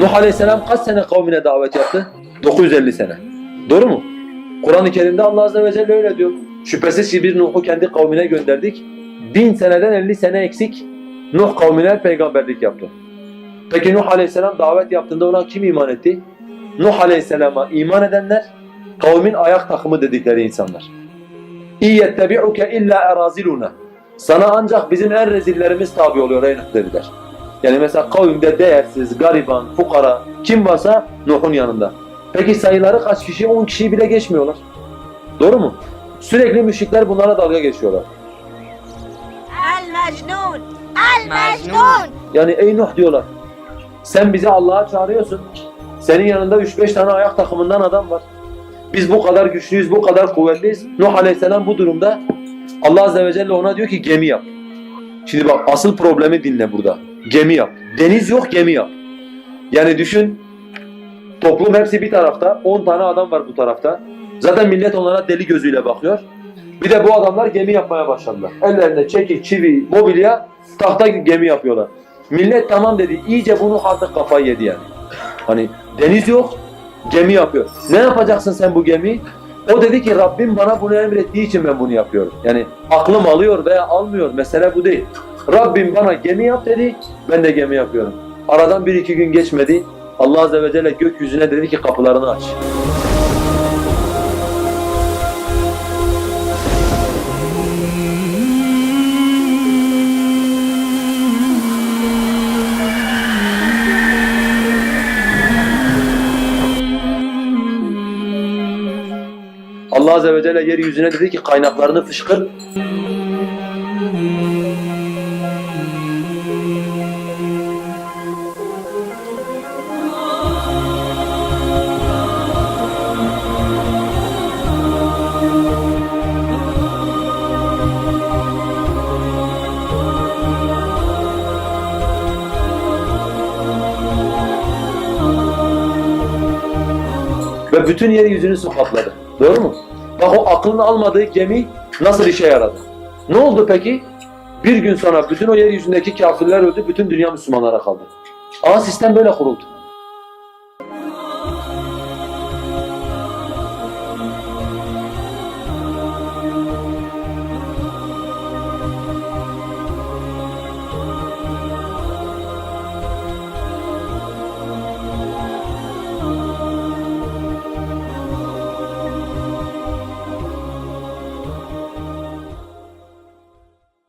Nuh Aleyhisselam kaç sene kavmine davet yaptı? 950 sene. Doğru mu? Kur'an-ı Kerim'de Allah Azze ve Celle öyle diyor. Şüphesiz ki bir Nuh'u kendi kavmine gönderdik. Bin seneden 50 sene eksik Nuh kavmine peygamberlik yaptı. Peki Nuh Aleyhisselam davet yaptığında ona kim iman etti? Nuh Aleyhisselam'a iman edenler kavmin ayak takımı dedikleri insanlar. İyettebi'uke illa eraziluna. Sana ancak bizim en rezillerimiz tabi oluyor ey Nuh dediler. Yani mesela kavimde değersiz, gariban, fukara kim varsa Nuh'un yanında. Peki sayıları kaç kişi? 10 kişiyi bile geçmiyorlar. Doğru mu? Sürekli müşrikler bunlara dalga geçiyorlar. El Mecnun! El Mecnun! Yani ey Nuh diyorlar. Sen bizi Allah'a çağırıyorsun. Senin yanında 3-5 tane ayak takımından adam var. Biz bu kadar güçlüyüz, bu kadar kuvvetliyiz. Nuh Aleyhisselam bu durumda Allah Azze ve Celle ona diyor ki gemi yap. Şimdi bak asıl problemi dinle burada. Gemi yap. Deniz yok gemi yap. Yani düşün toplum hepsi bir tarafta. 10 tane adam var bu tarafta. Zaten millet onlara deli gözüyle bakıyor. Bir de bu adamlar gemi yapmaya başladılar. Ellerinde çekik, çivi, mobilya, tahta gemi yapıyorlar. Millet tamam dedi. İyice bunu artık kafayı yedi yani. Hani deniz yok, gemi yapıyor. Ne yapacaksın sen bu gemiyi? O dedi ki Rabbim bana bunu emrettiği için ben bunu yapıyorum. Yani aklım alıyor veya almıyor. Mesele bu değil. Rabbim bana gemi yap dedi, ben de gemi yapıyorum. Aradan bir iki gün geçmedi. Allah Azze ve Celle gökyüzüne dedi ki kapılarını aç. Allah Azze ve Celle yeryüzüne dedi ki kaynaklarını fışkır. Ve bütün yeryüzünü su kapladı. Doğru mu? Bak o aklın almadığı gemi nasıl işe yaradı? Ne oldu peki? Bir gün sonra bütün o yeryüzündeki kafirler öldü, bütün dünya Müslümanlara kaldı. Ama sistem böyle kuruldu.